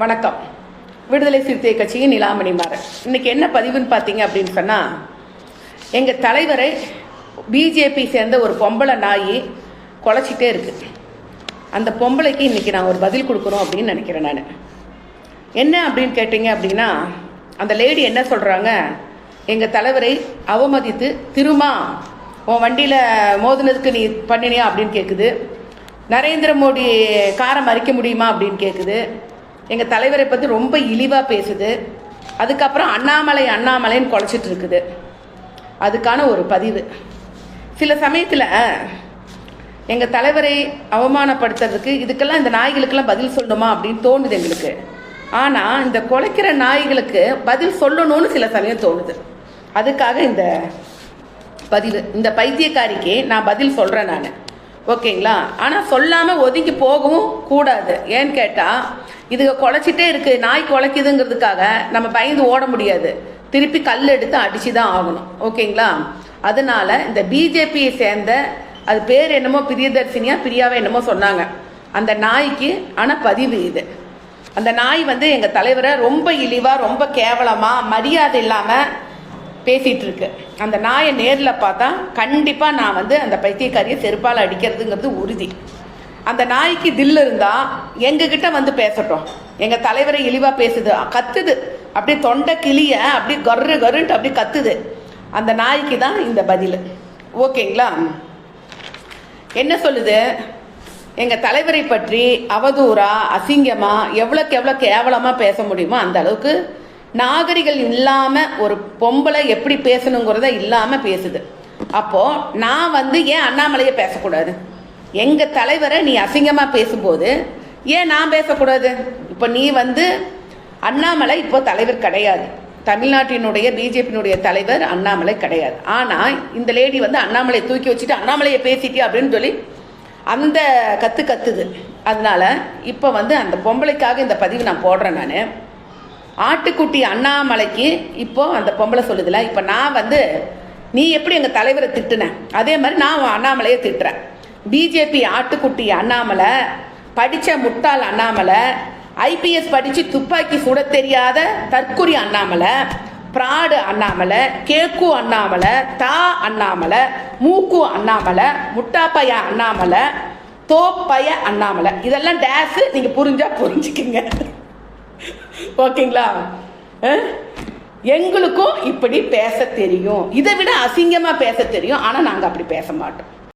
வணக்கம். விடுதலை சிறுத்தை கட்சியின் நிலாமணி மாறன். இன்னைக்கு என்ன பதிவுன்னு பார்த்தீங்க அப்படின்னு சொன்னால் எங்கள் தலைவரை பிஜேபி சேர்ந்த ஒரு பொம்பளை நாய் குலைச்சிட்டே இருக்கு. அந்த பொம்பளைக்கு இன்னைக்கு நான் ஒரு பதில் கொடுக்குறோம் அப்படின்னு நினைக்கிறேன் நான். என்ன அப்படின்னு கேட்டீங்க அப்படின்னா அந்த லேடி என்ன சொல்கிறாங்க எங்கள் தலைவரை அவமதித்து திருமா உன் வண்டியில் மோதினதுக்கு நீ பண்ணினியா அப்படின்னு கேட்குது நரேந்திர மோடி காரை அரிக்க முடியுமா அப்படின்னு கேட்குது எங்கள் தலைவரை பற்றி ரொம்ப இழிவாக பேசுது. அதுக்கப்புறம் அண்ணாமலை அண்ணாமலைன்னு குலைச்சிட்டு இருக்குது. அதுக்கான ஒரு பதிவு. சில சமயத்தில் எங்கள் தலைவரை அவமானப்படுத்துறதுக்கு இதுக்கெல்லாம் இந்த நாய்களுக்கெல்லாம் பதில் சொல்லணுமா அப்படின்னு தோணுது எங்களுக்கு. ஆனால் இந்த குலைக்கிற நாய்களுக்கு பதில் சொல்லணும்னு சில சமயம் தோணுது. அதுக்காக இந்த பதிவு. இந்த பைத்தியக்காரிக்கு நான் பதில் சொல்கிறேன் நான். ஓகேங்களா? ஆனால் சொல்லாமல் ஒதுங்கி போகவும் கூடாது. ஏன்னு கேட்டால் இதுக குலைச்சிட்டே இருக்கு. நாய் குலைக்குதுங்கிறதுக்காக நம்ம பயந்து ஓட முடியாது. திருப்பி கல் எடுத்து அடிச்சு தான் ஆகணும். ஓகேங்களா? அதனால இந்த பிஜேபியை சேர்ந்த அது பேர் என்னமோ பிரியதர்ஷினியா பிரியாவை என்னமோ சொன்னாங்க. அந்த நாய்க்கு ஆனால் பதிவு இது. அந்த நாய் வந்து எங்கள் தலைவரை ரொம்ப இழிவாக ரொம்ப கேவலமாக மரியாதை இல்லாமல் பேசிகிட்டு இருக்கு. அந்த நாயை நேரில் பார்த்தா கண்டிப்பாக நான் வந்து அந்த பைத்தியக்காரியை செருப்பால் அடிக்கிறதுங்கிறது உறுதி. அந்த நாய்க்கு தில் இருந்தால் எங்ககிட்ட வந்து பேசட்டும். எங்கள் தலைவரை இழிவாக பேசுது. கத்துது. அப்படியே தொண்டை கிளிய அப்படி கரு கருன்ட்டு அப்படியே கத்துது. அந்த நாய்க்கு தான் இந்த பதில். ஓகேங்களா? என்ன சொல்லுது? எங்கள் தலைவரை பற்றி அவதூறா அசிங்கமாக எவ்வளோக்கு எவ்வளோ கேவலமாக பேச முடியுமோ அந்த அளவுக்கு நாகரிகள் இல்லாமல் ஒரு பொம்பளை எப்படி பேசணுங்கிறத இல்லாமல் பேசுது. அப்போது நான் வந்து ஏன் அண்ணாமலையை பேசக்கூடாது? எங்கள் தலைவரை நீ அசிங்கமாக பேசும்போது ஏன் நான் பேசக்கூடாது? இப்போ நீ வந்து அண்ணாமலை இப்போ தலைவர் கிடையாது. தமிழ்நாட்டினுடைய பிஜேபியினுடைய தலைவர் அண்ணாமலை கிடையாது. ஆனால் இந்த லேடி வந்து அண்ணாமலையை தூக்கி வச்சுட்டு அண்ணாமலையை பேசிட்டே அப்படின்னு சொல்லி அந்த கத்து கத்துது. அதனால இப்போ வந்து அந்த பொம்பளைக்காக இந்த பதிவு நான் போடுறேன் நான். ஆட்டுக்குட்டி அண்ணாமலைக்கு இப்போ அந்த பொம்பளை சொல்லுதுல இப்போ நான் வந்து நீ எப்படி எங்கள் தலைவரை திட்டுனேன் அதே மாதிரி நான் அண்ணாமலையை திட்டுறேன். பிஜேபி ஆட்டுக்குட்டி அண்ணாமலை படித்த முட்டாள் அண்ணாமலை ஐபிஎஸ் படித்து துப்பாக்கி சுட தெரியாத தற்குறி அண்ணாமலை பிராடு அண்ணாமலை கேக்கு அண்ணாமலை தா அண்ணாமலை மூக்கு அண்ணாமலை முட்டாப்பைய அண்ணாமலை தோப்பைய அண்ணாமலை. இதெல்லாம் டேஸு நீங்கள் புரிஞ்சால் புரிஞ்சுக்குங்க. ஓகேங்களா? எங்களுக்கும் இப்படி பேச தெரியும். இதை விட அசிங்கமாக பேச தெரியும். ஆனால் நாங்கள் அப்படி பேச மாட்டோம்.